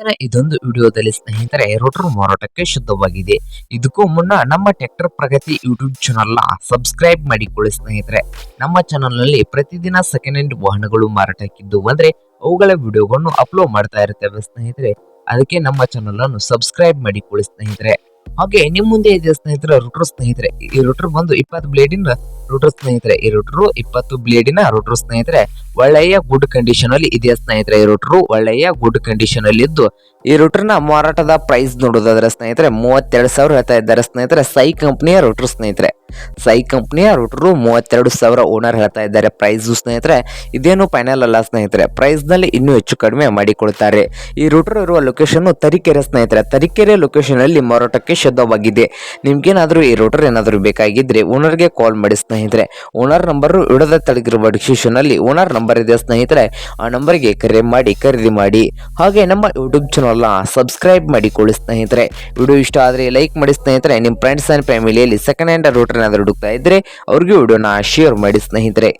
ಇವತ್ತಿನ ಇದೊಂದು ವಿಡಿಯೋದಲ್ಲಿ ಸ್ನೇಹಿತರೆ, ರೋಟರ್ ಮಾರಾಟಕ್ಕೆ ಶುದ್ಧವಾಗಿದೆ. ಇದಕ್ಕೂ ಮುನ್ನ ನಮ್ಮ ಟ್ರ್ಯಾಕ್ಟರ್ ಪ್ರಗತಿ ಯೂಟ್ಯೂಬ್ ಚಾನಲ್ನ ಸಬ್ಸ್ಕ್ರೈಬ್ ಮಾಡಿಕೊಳ್ಳಿ ಸ್ನೇಹಿತರೆ. ನಮ್ಮ ಚಾನಲ್ನಲ್ಲಿ ಪ್ರತಿದಿನ ಸೆಕೆಂಡ್ ಹ್ಯಾಂಡ್ ವಾಹನಗಳು ಮಾರಾಟಕ್ಕಿದ್ದು ಅಂದ್ರೆ ಅವುಗಳ ವಿಡಿಯೋಗಳನ್ನು ಅಪ್ಲೋಡ್ ಮಾಡ್ತಾ ಇರ್ತೇವೆ ಸ್ನೇಹಿತರೆ. ಅದಕ್ಕೆ ನಮ್ಮ ಚಾನಲ್ ಅನ್ನು ಸಬ್ಸ್ಕ್ರೈಬ್ ಮಾಡಿಕೊಳ್ಳಿ ಸ್ನೇಹಿತರೆ. ಹಾಗೆ ನಿಮ್ಮ ಮುಂದೆ ಇದೆ ಸ್ನೇಹಿತರೆ, ರೋಟರ್ ಸ್ನೇಹಿತರೆ. ಈ ರೋಟರ್ ಬಂದು ಇಪ್ಪತ್ತು ಬ್ಲೇಡಿನ ರೋಟರ್ ಸ್ನೇಹಿತರೆ, ಈ ರೋಟರ್ ಇಪ್ಪತ್ತು ಬ್ಲೇಡಿನ ರೋಟರ್ ಸ್ನೇಹಿತರೆ, ಒಳ್ಳೆಯ ಗುಡ್ ಕಂಡೀಷನ್ ಅಲ್ಲಿ ಇದೆ ಸ್ನೇಹಿತರೆ, ಈ ರೋಟರ್ ಒಳ್ಳೆಯ ಗುಡ್ ಕಂಡೀಷನ್ ಅಲ್ಲಿ ಇದ್ದು ಈ ರೂಟರ್ನ ಮಾರಾಟದ ಪ್ರೈಸ್ ನೋಡೋದಾದ್ರೆ ಸ್ನೇಹಿತರೆ, ಮೂವತ್ತೆರಡು ಸಾವಿರ ಹೇಳ್ತಾ ಇದ್ದಾರೆ. ಸ್ನೇಹಿತರೆ, ಸೈ ಕಂಪ್ನಿಯ ರೂಟರ್ ಸ್ನೇಹಿತರೆ. ಸೈ ಕಂಪ್ನಿಯ ರೂಟರು ಮೂವತ್ತೆರಡು ಸಾವಿರ ಓನರ್ ಹೇಳ್ತಾ ಇದ್ದಾರೆ. ಪ್ರೈಸ್ ಸ್ನೇಹಿತರೆ, ಇದೇನು ಫೈನಲ್ ಅಲ್ಲ ಸ್ನೇಹಿತರೆ. ಪ್ರೈಸ್ನಲ್ಲಿ ಇನ್ನೂ ಹೆಚ್ಚು ಕಡಿಮೆ ಮಾಡಿಕೊಳ್ತಾರೆ. ಈ ರೂಟರ್ ಇರುವ ಲೊಕೇಶನ್ ತರೀಕೆರೆ ಸ್ನೇಹಿತರೆ. ತರೀಕೆರೆ ಲೊಕೇಶನ್ ಅಲ್ಲಿ ಮಾರಾಟಕ್ಕೆ ಶುದ್ಧವಾಗಿದೆ. ನಿಮ್ಗೇನಾದರೂ ಈ ರೂಟರ್ ಏನಾದರೂ ಬೇಕಾಗಿದ್ರೆ ಓನರ್ಗೆ ಕಾಲ್ ಮಾಡಿ ಸ್ನೇಹಿತರೆ. ಓನರ್ ನಂಬರ್ ಇಡದ ತಳಗಿರುವ ಡಿಸ್ಕ್ರಿಪ್ಷನ್ ಅಲ್ಲಿ ಓನರ್ ನಂಬರ್ ಇದೆ ಸ್ನೇಹಿತರೆ. ಆ ನಂಬರ್ಗೆ ಕರೆ ಮಾಡಿ, ಖರೀದಿ ಮಾಡಿ. ಹಾಗೆ ನಮ್ಮ ಯೂಟ್ಯೂಬ್ ಚಾನಲ್ನ ಸಬ್ಸ್ಕ್ರೈಬ್ ಮಾಡಿಕೊಳ್ಳಿ ಸ್ನೇಹಿತರೆ. ವಿಡಿಯೋ ಇಷ್ಟ ಆದರೆ ಲೈಕ್ ಮಾಡಿ ಸ್ನೇಹಿತರೆ. ನಿಮ್ಮ ಫ್ರೆಂಡ್ಸ್ ಆ್ಯಂಡ್ ಫ್ಯಾಮಿಲಿಯಲ್ಲಿ ಸೆಕೆಂಡ್ ಹ್ಯಾಂಡ್ ರೂಟರ್ ಏನಾದರೂ ಹುಡುಕ್ತಾ ಇದ್ದರೆ ಅವ್ರಿಗೂ ವಿಡಿಯೋನ ಶೇರ್ ಮಾಡಿ ಸ್ನೇಹಿತರೆ.